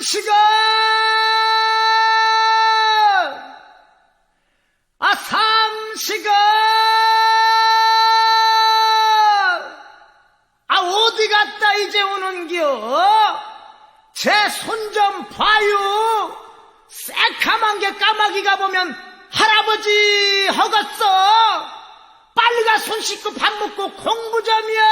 삼시가 아 삼시가 아 어디 갔다 이제 오는겨? 제 손 좀 봐요. 새카만 게 까마귀가 보면 할아버지 허겄어. 빨리 가 손 씻고 밥 먹고 공부 좀이야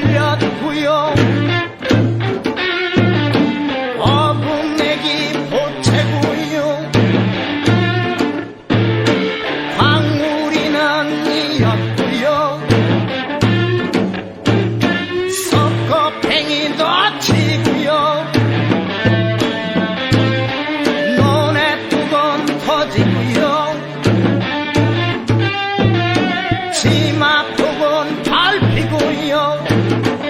살려두고요 yo.